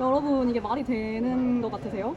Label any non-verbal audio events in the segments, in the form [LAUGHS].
여러분 이게 말이 되는 것 같으세요?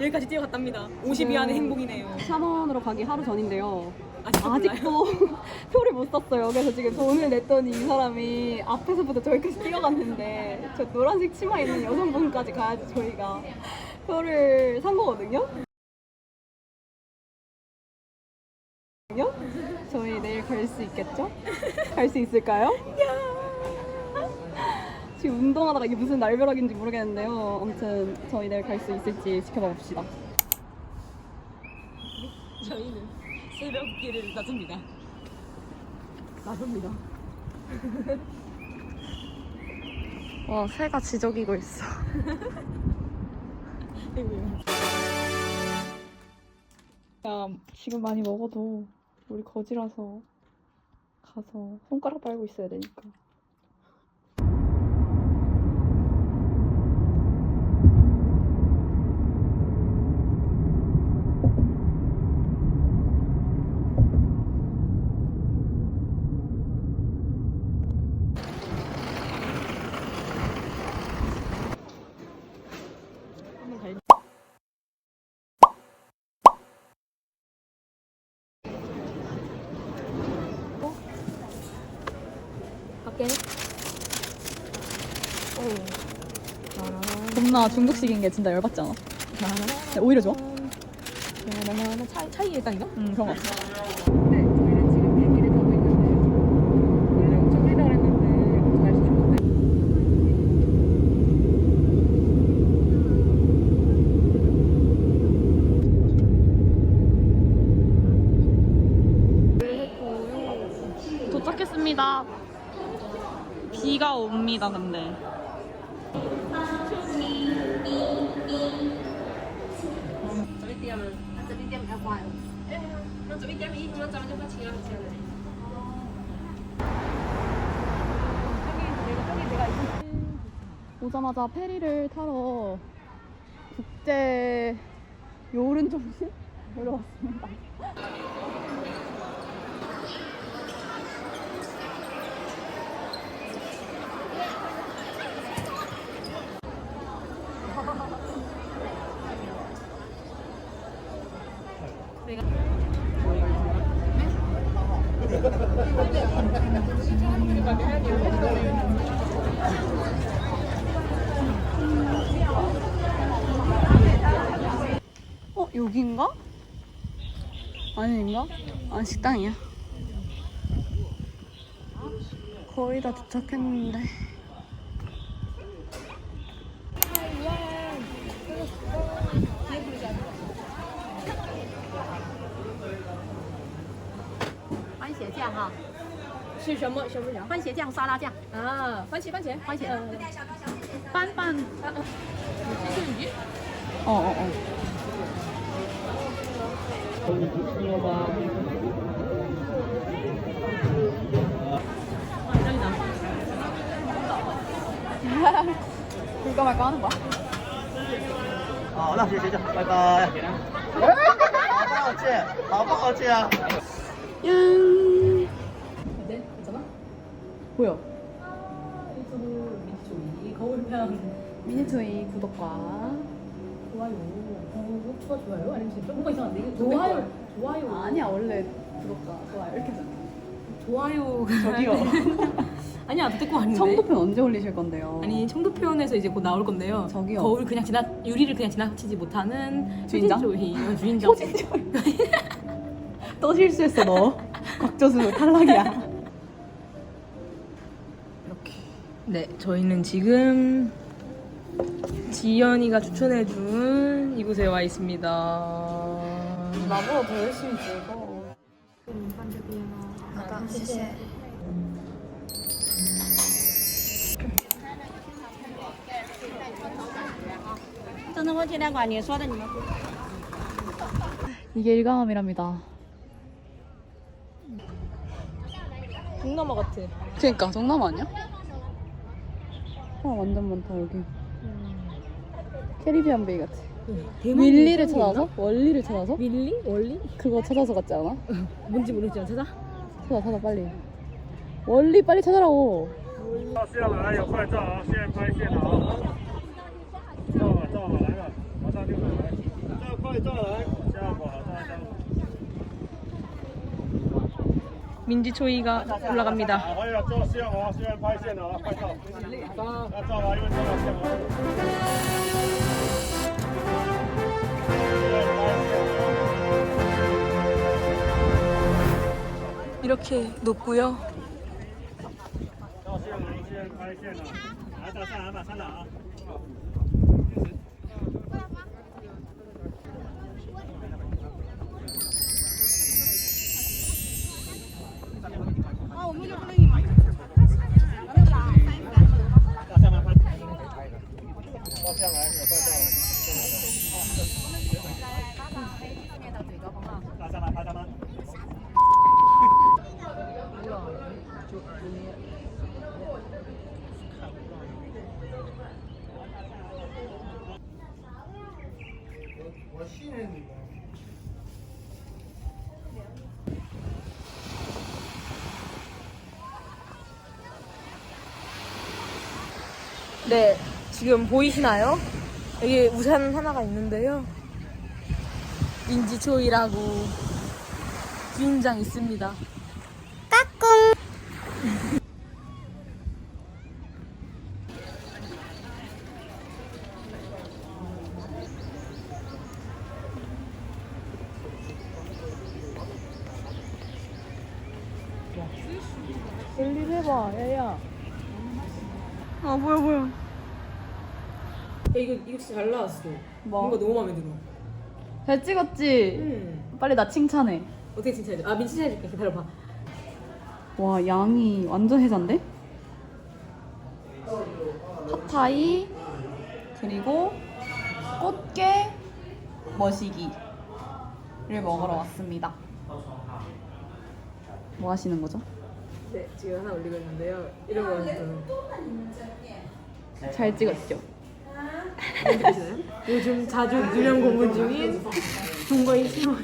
여기까지 뛰어갔답니다. 52 안에 행복이네요. 샤먼으로 가기 하루 전인데요. 아직도? 아직도 [LAUGHS] 표를 못 샀어요. 그래서 지금 돈을 냈더니 이 사람이 앞에서부터 저기까지 뛰어갔는데 저 노란색 치마 입는 여성분까지 가야지 저희가 표를 산 거거든요. 저희 내일 갈 수 있겠죠? 갈 수 있을까요? 지금 운동하다가 이게 무슨 날벼락인지 모르겠는데요. 아무튼 저희 내일 갈 수 있을지 지켜봐 봅시다. 저희는 새벽길을 나섭니다. 나섭니다. [LAUGHS] 와, 새가 지저귀고 있어. [LAUGHS] 야, 지금 많이 먹어도 우리 거지라서 가서 손가락 빨고 있어야 되니까. 한번 갈. 밖에 겁나 중국식인 게 진짜 열받지 않아? 근데 오히려 좋아? 차이 차이 일단인가? 응, 그런 거 같아. 오자마자 페리를 타러 국제 요른 정신 [LAUGHS] 내려왔습니다. 여긴가? 아닌가? 아 식당이야. 거의 다 도착했는데.番茄酱哈，是什么什么酱？番茄酱、沙拉酱，啊，番茄番茄番茄嗯 빤빤. 是鱼。 어어 어. 그거 말까 하는 거야? 아, 올라 주시죠. 빠이빠이. 아빠 어찌? 아빠 어찌야? 양. 네, 괜찮아? 보여. 유튜브 미니초이 거울편 미니초이 구독과 좋아요. 어, 추가 좋아요? 아니면 진짜 뭔가 이상한데 이게 좋아요. 좋아요. 아니야 원래 구독과 좋아요 이렇게 잖아 좋아요. 저기요. [LAUGHS] 아니야, 듣고 아닌데. 청도편 언제 올리실 건데요? 아니 청도표현에서 이제 곧 나올 건데요. 저기요. 거울 그냥 지나 유리를 그냥 지나치지 못하는 주인장? 초진조이 어, 주인장. [LAUGHS] 또 실수했어 너. 곽조수 탈락이야. 이렇게. 네, 저희는 지금 지연이가 추천해준 이곳에 와 있습니다. 나보다 더 열심히 찍어. 真的问天亮馆，你说的你们。 이게 일감함이랍니다. 동남아 같아. 그러니까 동남아 아니야? 아 완전 많다 여기. 캐리비안 베이 같아. 윌리를 찾아서? 원리를 찾아서? 윌리? 원리? 그거 찾아서 갔지 않아? 뭔지 모르지만 찾아? 찾아 찾아 빨리 원리 빨리 찾아라고 到下来有快照啊现在拍现了啊照吧照吧来了马上就来照快照来下一步好大家 민지 초이가 올라갑니다. 이렇게 높고요. 네, 지금 보이시나요? 여기 우산 하나가 있는데요. 민지초이라고 주인장 있습니다. 열일 해봐, 야야. 아, 뭐야, 뭐야. 야, 이거 이거 진짜 잘 나왔어. 뭐? 뭔가 너무 마음에 들어. 잘 찍었지? 응. 빨리 나 칭찬해. 어떻게 칭찬해줘? 아, 민 칭찬해줄게. 기다려봐. 와 양이 완전 해산데? 팟타이 그리고 꽃게 머시기를 먹으러 왔습니다. 뭐 하시는 거죠? 네, 지금 하나 올리고 있는데요. 이런 거 저는 잘 찍었죠? 요즘 자주 누명 공부 중인 동거인 신원.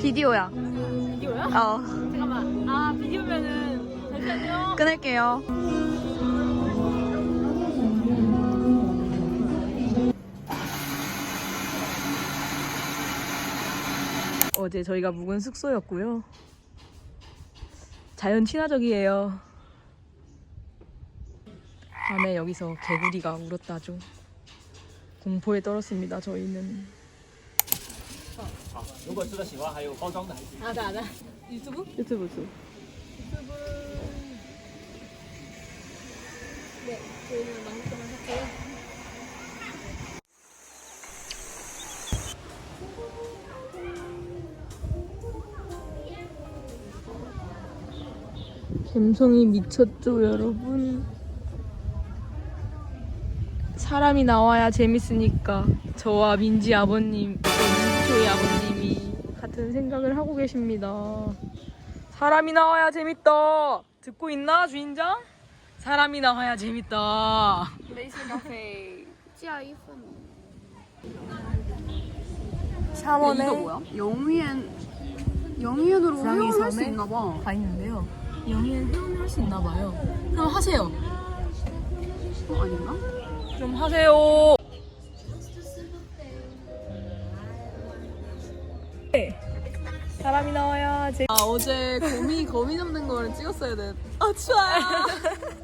비디오야. 비디오야? 어, 끊을게요. 어제 저희가 묵은 숙소였고요. 자연 친화적이에요. 밤에 여기서 개구리가 울었다죠. 공포에 떨었습니다. 저희는. 유튜브? 유튜브. 유튜브. 저희는 망고떡을 샀고요. 감성이 미쳤죠, 여러분. 사람이 나와야 재밌으니까 저와 민지 아버님, 또 민지초의 아버님이 같은 생각을 하고 계십니다. 사람이 나와야 재밌다. 듣고 있나, 주인장? 사람이 나와야 재밌다. 카페. 3원에 영위엔 영위엔으로 고양이 회원할 수 섬에? 있나 봐. 가 있는데요. 영희는 회원할 수 있나 봐요. 그럼 하세요. 어, 아닌가? 좀 하세요. 네. 사람이 나와야 제. 아 어제 거미 거미 잡는 거를 찍었어야 돼. 아 추워요. [LAUGHS]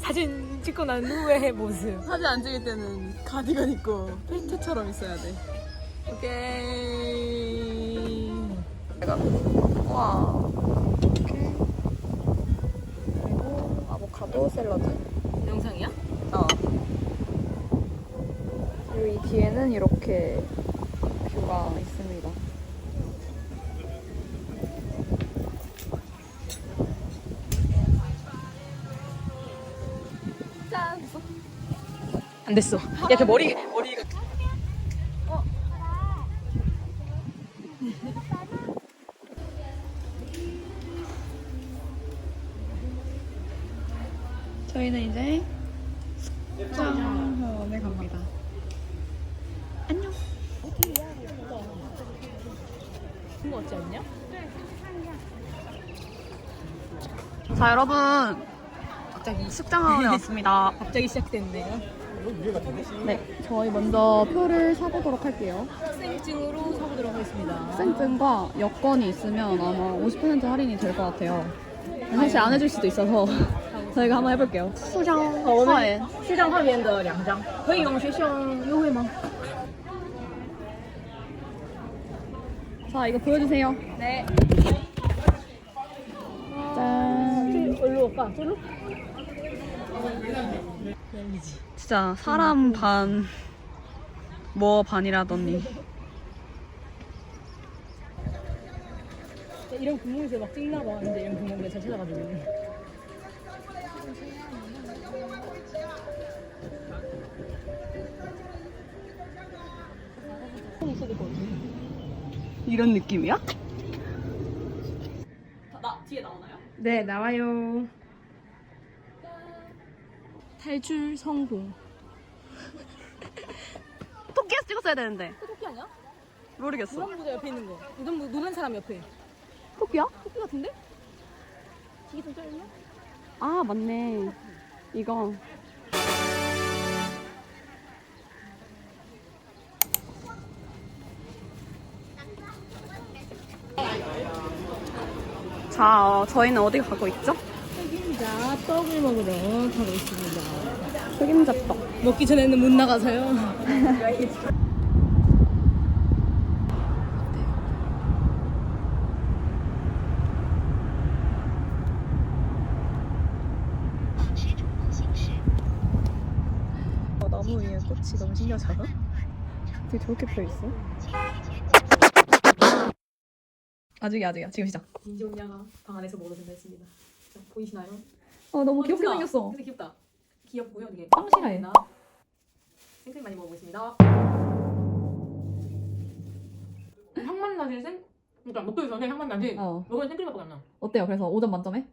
사진 찍고 난 후의 [LAUGHS] 모습. 사진 안 찍을 때는 가디건 입고 펠트처럼 있어야 돼. 오케이. 와. 이렇게. 그리고 아보카도 샐러드. 영상이야? 어. 그리고 이 뒤에는 이렇게 뷰가 있습니다. 안 됐어. 야, 그 머리 머리가. 어. 저희는 이제 숙장원에 갑니다. 안녕. 좋은 거 같지 않냐? 자 여러분 갑자기 숙장원에 왔습니다. [LAUGHS] 갑자기 시작됐네요. 네, 저희 먼저 표를 사보도록 할게요. 학생증으로 사보도록 하겠습니다. 학생증과 여권이 있으면 아마 50% 할인이 될 것 같아요. 사실 안 해줄 수도 있어서 [LAUGHS] 저희가 한번 해볼게요. 수장 화엔 市长号边的两张，可以用学生优惠吗？ 자 이거 보여주세요. 네. 짠. 얼로 오빠, 솔로? 진짜 사람 반, 뭐 반이라더니. 이런 구멍에서 막 찍나 봐. 근데 이런 구멍 내가 잘 찾아가지고. 이런 느낌이야? 나 뒤에 나오나요? 네, 나와요. 탈출 성공. [LAUGHS] 토끼에서 찍었어야 되는데. 토끼 아니야? 모르겠어. 노란 모자 옆에 있는 거. 노란, 모- 노란 사람 옆에. 토끼야? 토끼 같은데? 되게 좀 짧냐? 아 맞네. 이거. 자, 어, 저희는 어디 가고 있죠? 자, 떡을 먹으러 가고 있습니다. 흑임잡떡. 먹기 전에는 못 나가서요. 어, 나무 위에 꽃이 너무 신기하지 않아? 되게 저렇게 펴 있어. 아직이야, 아직이야. 지금 시작. 민지온야가 방 안에서 먹어도 된다 했습니다. 자, 보이시나요? 어, 너무 어, 귀엽게. 생겼어. 근데 귀엽다. 귀엽고요, 되게. 빵실해. 생크림 많이 먹어보겠습니다. 향만 나진 생, 그러니까 먹기 전에 향만 나지. 어. 먹으면 생크림밖에 안 나. 어때요? 그래서 5점 만점에?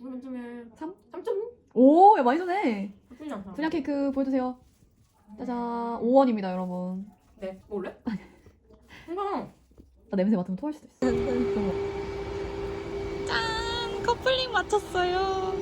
오늘 만점에 삼? 3.5? 오, 야, 많이. 나쁘지 않다. 분양 케이크 보여주세요. 짜잔. 5원입니다, 여러분. 네, 먹을래? 이거 나 냄새 맡으면 토할 수도 있어. [LAUGHS] 커플링 맞췄어요.